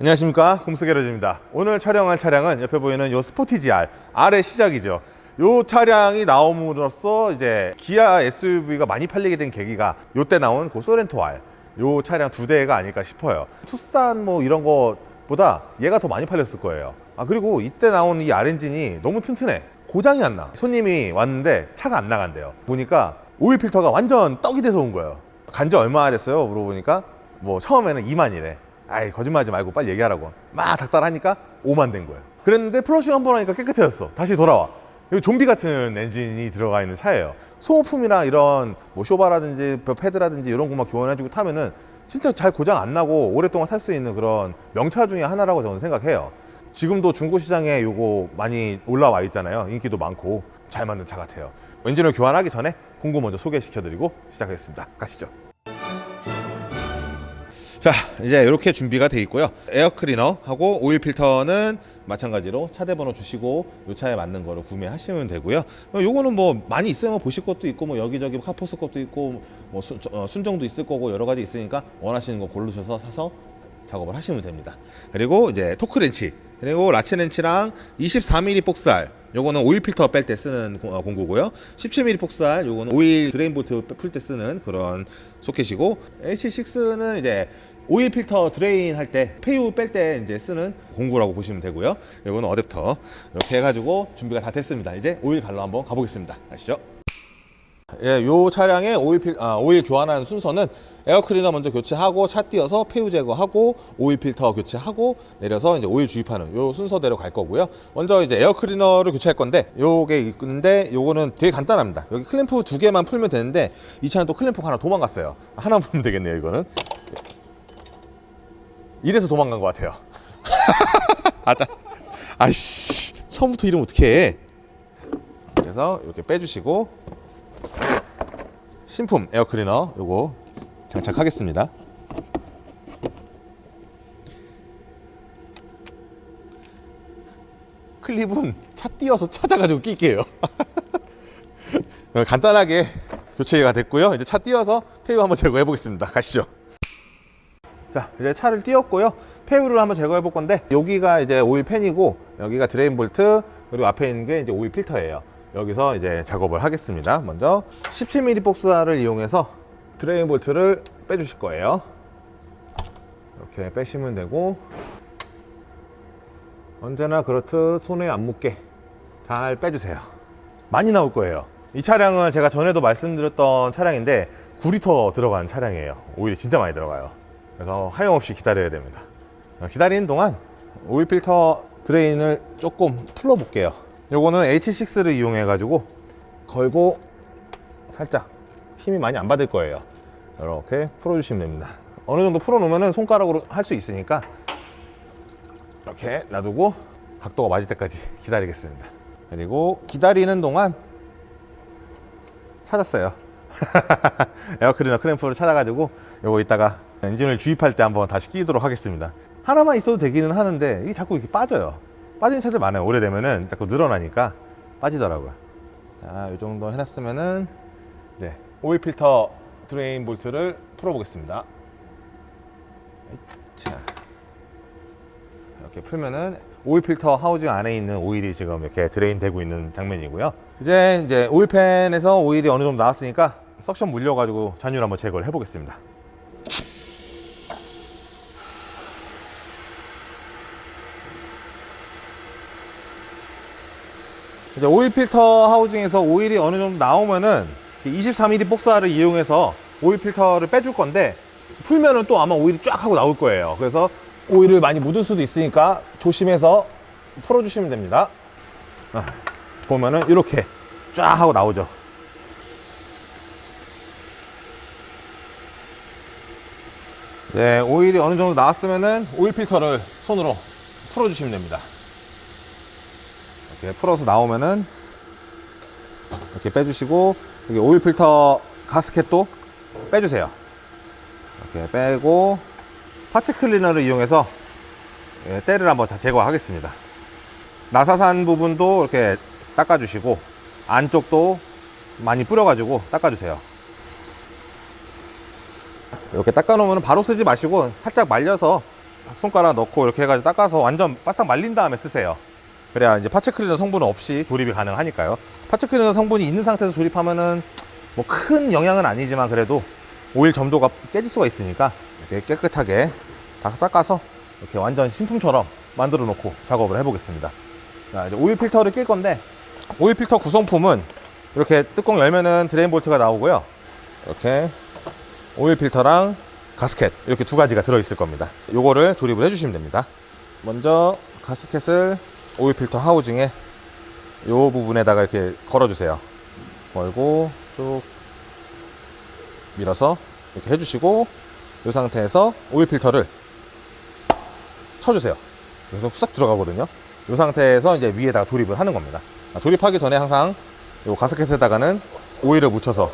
안녕하십니까? 곰스게러즈입니다. 오늘 촬영할 차량은 옆에 보이는 요 스포티지 R R의 시작이죠. 요 차량이 나옴으로써 이제 기아 SUV가 많이 팔리게 된 계기가 요때 나온 그 소렌토 R 요 차량 두 대가 아닐까 싶어요. 투싼 뭐 이런 거보다 얘가 더 많이 팔렸을 거예요. 아 그리고 이때 나온 이 R 엔진이 너무 튼튼해. 고장이 안 나. 손님이 왔는데 차가 안 나간대요. 보니까 오일 필터가 완전 떡이 돼서 온 거예요. 간지 얼마나 됐어요? 물어보니까 뭐 처음에는 2만이래 아이 거짓말하지 말고 빨리 얘기하라고. 막 닥달하니까 5만 된 거예요. 그랬는데 플러싱 한 번 하니까 깨끗해졌어. 다시 돌아와. 이거 좀비 같은 엔진이 들어가 있는 차예요. 소모품이랑 이런 뭐 쇼바라든지 뭐 패드라든지 이런 것만 교환해주고 타면은 진짜 잘 고장 안 나고 오랫동안 탈 수 있는 그런 명차 중에 하나라고 저는 생각해요. 지금도 중고 시장에 요거 많이 올라와 있잖아요. 인기도 많고 잘 만든 차 같아요. 엔진을 교환하기 전에 공구 먼저 소개시켜드리고 시작하겠습니다. 가시죠 자 이제 이렇게 준비가 돼 있고요. 에어 클리너하고 오일 필터는 마찬가지로 차대 번호 주시고 이 차에 맞는 거를 구매하시면 되고요. 어, 요거는 뭐 많이 있으면 보실 것도 있고 뭐 여기저기 카포스 것도 있고 뭐 순, 어, 순정도 있을 거고 여러 가지 있으니까 원하시는 거 고르셔서 사서 작업을 하시면 됩니다. 그리고 이제 토크 렌치 그리고 라체 렌치랑 24mm 복살 요거는 오일 필터 뺄 때 쓰는 공- 어, 공구고요. 17mm 폭살 요거는 오일 드레인 볼트 풀 때 쓰는 그런 소켓이고 H6는 이제 오일 필터 드레인 할 때 폐유 뺄 때 이제 쓰는 공구라고 보시면 되고요. 요거는 어댑터 이렇게 해가지고 준비가 다 됐습니다. 이제 오일 갈러 한번 가보겠습니다. 아시죠? 예, 요 차량의 오일 필, 아, 오일 교환하는 순서는 에어 클리너 먼저 교체하고 차 띄어서 폐유 제거하고 오일 필터 교체하고 내려서 이제 오일 주입하는 요 순서대로 갈 거고요. 먼저 이제 에어 클리너를 교체할 건데 요게 있는데 요거는 되게 간단합니다. 여기 클램프 두 개만 풀면 되는데 이 차는 또 클램프가 하나 도망갔어요. 하나 풀면 되겠네요, 이거는. 이래서 도망간 것 같아요. 아자, 아이씨, 처음부터 이러면 어떻게 해? 그래서 이렇게 빼주시고 신품 에어 클리너 요거 장착하겠습니다. 클립은 차 띄어서 찾아가지고 낄게요. 어, 간단하게 교체가 됐고요. 이제 차 띄어서 폐유 한번 제거해 보겠습니다. 가시죠. 자, 이제 차를 띄웠고요. 폐유를 한번 제거해 볼 건데 여기가 이제 오일 팬이고 여기가 드레인 볼트 그리고 앞에 있는 게 이제 오일 필터예요. 여기서 이제 작업을 하겠습니다. 먼저 17mm 복사를 이용해서 드레인 볼트를 빼주실 거예요. 이렇게 빼시면 되고 언제나 그렇듯 손에 안 묻게 잘 빼주세요. 많이 나올 거예요. 이 차량은 제가 전에도 말씀드렸던 차량인데 9리터 들어간 차량이에요. 오일이 진짜 많이 들어가요. 그래서 하염없이 기다려야 됩니다. 어, 기다리는 동안 오일 필터 드레인을 조금 풀어 볼게요. 요거는 H6를 이용해 가지고 걸고 살짝 힘이 많이 안 받을 거예요. 이렇게 풀어 주시면 됩니다. 어느 정도 풀어 놓으면 손가락으로 할 수 있으니까 이렇게 놔두고 각도가 맞을 때까지 기다리겠습니다. 그리고 기다리는 동안 찾았어요. 에어클리너 크램프를 찾아가지고 요거 이따가 엔진을 주입할 때 한번 다시 끼도록 하겠습니다. 하나만 있어도 되기는 하는데 이게 자꾸 이렇게 빠져요. 빠지는 차들 많아요. 오래되면은 자꾸 늘어나니까 빠지더라고요. 자, 이 정도 해놨으면은 이제 오일 필터 드레인 볼트를 풀어보겠습니다. 자, 이렇게 풀면은 오일 필터 하우징 안에 있는 오일이 지금 이렇게 드레인 되고 있는 장면이고요. 이제 이제 오일팬에서 오일이 어느 정도 나왔으니까 석션 물려가지고 잔유를 한번 제거를 해보겠습니다. 이제 오일 필터 하우징에서 오일이 어느 정도 나오면은 23mm 복사를 이용해서 오일 필터를 빼줄 건데 풀면은 또 아마 오일이 쫙 하고 나올 거예요. 그래서 오일을 많이 묻을 수도 있으니까 조심해서 풀어주시면 됩니다. 아, 보면은 이렇게 쫙 하고 나오죠. 네, 오일이 어느 정도 나왔으면은 오일 필터를 손으로 풀어주시면 됩니다. 이렇게 풀어서 나오면은 이렇게 빼주시고 여기 오일 필터 가스켓도 빼주세요. 이렇게 빼고 파츠 클리너를 이용해서 예, 때를 한번 다 제거하겠습니다. 나사산 부분도 이렇게 닦아주시고 안쪽도 많이 뿌려가지고 닦아주세요. 이렇게 닦아놓으면 바로 쓰지 마시고 살짝 말려서 손가락 넣고 이렇게 해가지고 닦아서 완전 바싹 말린 다음에 쓰세요. 그래야 이제 파츠 클리너 성분 없이 조립이 가능하니까요. 파츠 클리너 성분이 있는 상태에서 조립하면은 뭐 큰 영향은 아니지만 그래도 오일 점도가 깨질 수가 있으니까 이렇게 깨끗하게 다 닦아서 이렇게 완전 신품처럼 만들어 놓고 작업을 해보겠습니다. 자, 이제 오일 필터를 낄 건데 오일 필터 구성품은 이렇게 뚜껑 열면은 드레인 볼트가 나오고요. 이렇게 오일 필터랑 가스켓 이렇게 두 가지가 들어 있을 겁니다. 요거를 조립을 해주시면 됩니다. 먼저 가스켓을 오일 필터 하우징에 요 부분에다가 이렇게 걸어주세요. 걸고 쭉 밀어서 이렇게 해주시고 이 상태에서 오일 필터를 쳐주세요. 그래서 후싹 들어가거든요. 이 상태에서 이제 위에다가 조립을 하는 겁니다. 아, 조립하기 전에 항상 이 가스켓에다가는 오일을 묻혀서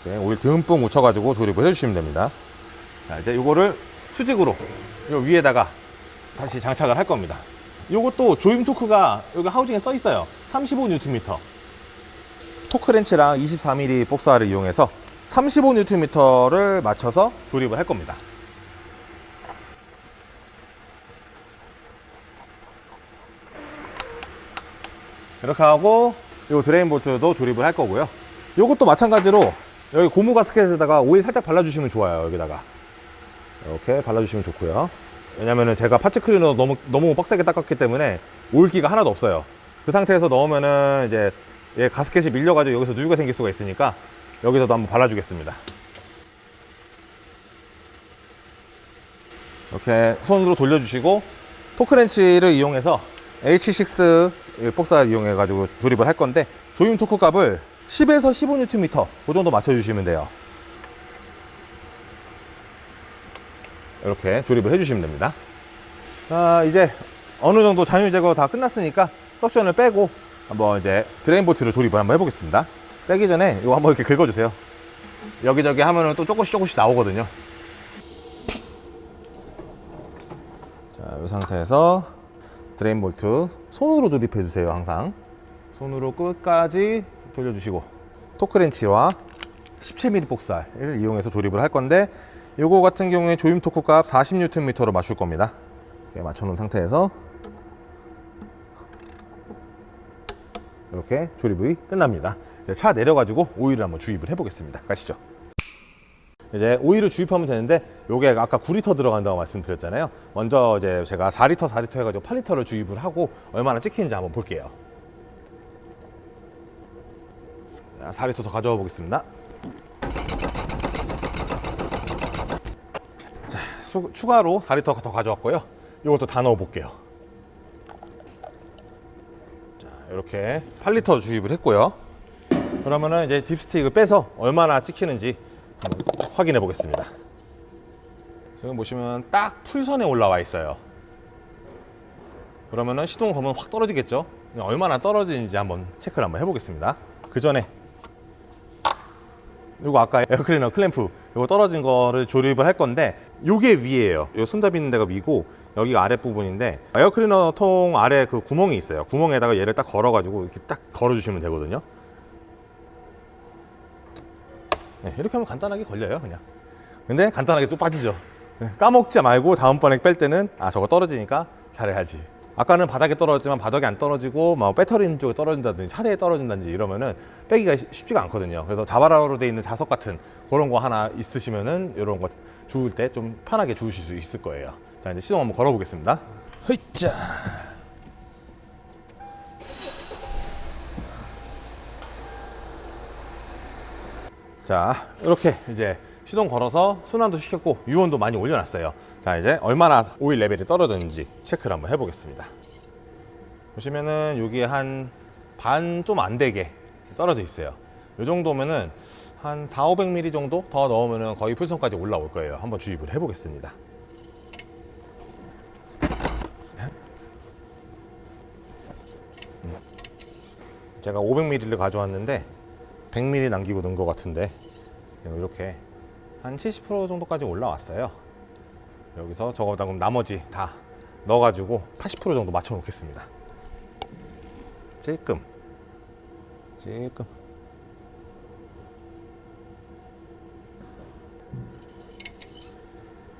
이제 오일 듬뿍 묻혀가지고 조립을 해주시면 됩니다. 자, 이제 이거를 수직으로 요 위에다가 다시 장착을 할 겁니다. 요것도 조임 토크가 여기 하우징에 써 있어요. 35Nm. 토크 렌치랑 24mm 복사를 이용해서 35Nm를 맞춰서 조립을 할 겁니다. 이렇게 하고 요 드레인 볼트도 조립을 할 거고요. 요것도 마찬가지로 여기 고무 가스켓에다가 오일 살짝 발라주시면 좋아요. 여기다가 이렇게 발라주시면 좋고요. 왜냐면은 제가 파츠 클리너 너무 너무 빡세게 닦았기 때문에 오일기가 하나도 없어요. 그 상태에서 넣으면은 이제 얘 가스켓이 밀려가지고 여기서 누유가 생길 수가 있으니까 여기서도 한번 발라주겠습니다. 이렇게 손으로 돌려주시고 토크렌치를 이용해서 H6 복사 이용해 가지고 조립을 할 건데 조임 토크 값을 10에서 15Nm 그 정도 맞춰주시면 돼요. 이렇게 조립을 해주시면 됩니다. 자, 이제 어느 정도 잔유 제거 다 끝났으니까 석션을 빼고 한번 이제 드레인 볼트를 조립을 한번 해보겠습니다. 빼기 전에 이거 한번 이렇게 긁어주세요. 여기저기 하면은 또 조금씩 조금씩 나오거든요. 자, 이 상태에서 드레인 볼트 손으로 조립해 주세요, 항상. 손으로 끝까지 돌려주시고 토크렌치와 17mm 복살을 이용해서 조립을 할 건데 요거 같은 경우에 조임 토크 값 40Nm로 맞출 겁니다. 이렇게 맞춰놓은 상태에서 이렇게 조립이 끝납니다. 차 내려가지고 오일을 한번 주입을 해보겠습니다. 가시죠. 이제 오일을 주입하면 되는데 요게 아까 9리터 들어간다고 말씀드렸잖아요. 먼저 이제 제가 4리터 4리터 해가지고 8리터를 주입을 하고 얼마나 찍히는지 한번 볼게요. 자, 4리터 더 가져와 보겠습니다. 수- 추가로 4리터 더 가져왔고요. 이것도 다 넣어 볼게요. 자, 이렇게 8리터 주입을 했고요. 그러면은 이제 딥스틱을 빼서 얼마나 찍히는지 한번 확인해 보겠습니다. 지금 보시면 딱 풀선에 올라와 있어요. 그러면은 시동 걸면 확 떨어지겠죠? 얼마나 떨어지는지 한번 체크를 한번 해보겠습니다. 그 전에 이거 아까 에어클리너 클램프 이거 떨어진 거를 조립을 할 건데 요게 위에요. 요 손잡이 있는 데가 위고 여기가 아랫 부분인데 에어클리너 통 아래 그 구멍이 있어요. 구멍에다가 얘를 딱 걸어가지고 이렇게 딱 걸어주시면 되거든요. 네, 이렇게 하면 간단하게 걸려요, 그냥. 근데 간단하게 또 빠지죠. 네, 까먹지 말고 다음번에 뺄 때는 아 저거 떨어지니까 잘해야지. 아까는 바닥에 떨어졌지만 바닥에 안 떨어지고 막 배터리 있는 쪽에 떨어진다든지 차대에 떨어진다든지 이러면은 빼기가 쉽- 쉽지가 않거든요. 그래서 자바라로 돼 있는 자석 같은 그런 거 하나 있으시면은 이런 거 주울 때 좀 편하게 주우실 수 있을 거예요. 자 이제 시동 한번 걸어보겠습니다. 헤이짜. 자 이렇게 이제 시동 걸어서 순환도 시켰고 유온도 많이 올려놨어요. 자 이제 얼마나 오일 레벨이 떨어졌는지 체크를 한번 해보겠습니다. 보시면은 여기에 한 반 좀 안 되게 떨어져 있어요. 이 정도면은 한 4, 500ml 정도 더 넣으면은 거의 풀선까지 올라올 거예요. 한번 주입을 해보겠습니다. 제가 500ml를 가져왔는데 100ml 남기고 넣은 것 같은데 이렇게 한 70% 정도까지 올라왔어요. 여기서 저거다 그럼 나머지 다 넣어가지고 80% 정도 맞춰 놓겠습니다. 찔끔, 찔끔.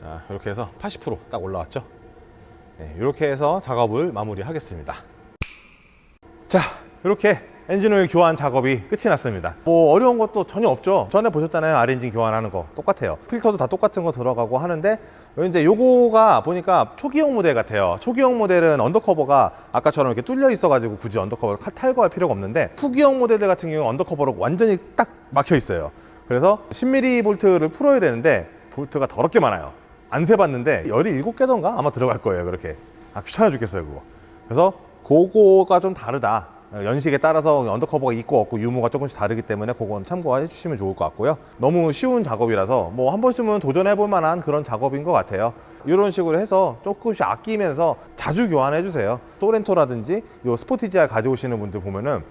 자 이렇게 해서 80%딱 올라왔죠 네, 이렇게 해서 작업을 마무리하겠습니다 자 이렇게 엔진오일 교환 작업이 끝이 났습니다. 뭐 어려운 것도 전혀 없죠. 전에 보셨잖아요. R엔진 교환하는 거. 똑같아요. 필터도 다 똑같은 거 들어가고 하는데 이제 요거가 보니까 초기형 모델 같아요. 초기형 모델은 언더커버가 아까처럼 이렇게 뚫려 있어 가지고 굳이 언더커버를 칼- 탈거할 필요가 없는데 후기형 모델들 같은 경우 언더커버로 완전히 딱 막혀 있어요. 그래서 10mm 볼트를 풀어야 되는데 볼트가 더럽게 많아요. 안 세봤는데 17개던가 아마 들어갈 거예요 그렇게. 아 귀찮아 죽겠어요 그거. 그래서 그거가 좀 다르다 연식에 따라서 언더커버가 있고 없고 유무가 조금씩 다르기 때문에 그건 참고해 주시면 좋을 것 같고요 너무 쉬운 작업이라서 뭐 한 번쯤은 도전해 볼 만한 그런 작업인 것 같아요 이런 식으로 해서 조금씩 아끼면서 자주 교환해 주세요 소렌토라든지 요 스포티지아 가져오시는 분들 보면은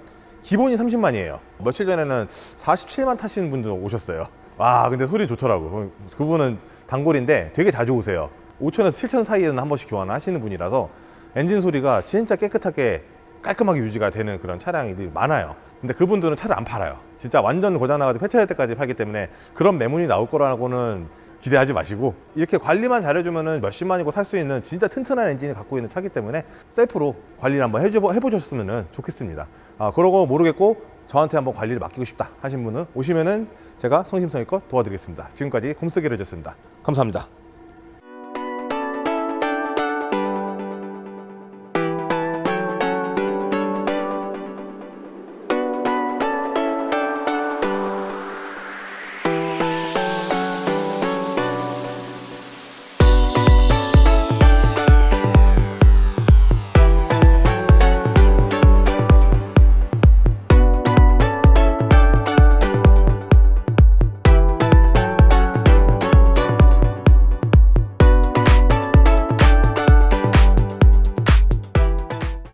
기본이 30만이에요. 며칠 전에는 47만 타시는 분들 오셨어요. 와, 근데 소리 좋더라고. 그분은 단골인데 되게 자주 오세요. 5천에서 7천 사이에는 한 번씩 교환을 하시는 분이라서 엔진 소리가 진짜 깨끗하게 깔끔하게 유지가 되는 그런 차량들이 많아요. 근데 그분들은 차를 안 팔아요. 진짜 완전 고장나가지고 폐차할 때까지 팔기 때문에 그런 매물이 나올 거라고는 기대하지 마시고 이렇게 관리만 잘해주면은 몇십만이고 탈 수 있는 진짜 튼튼한 엔진을 갖고 있는 차기 때문에 셀프로 관리를 한번 해줘, 해보셨으면 좋겠습니다. 아, 그러고 모르겠고 저한테 한번 관리를 맡기고 싶다 하신 분은 오시면은 제가 성심성의껏 도와드리겠습니다. 지금까지 곰쓰기를 해줬습니다. 감사합니다.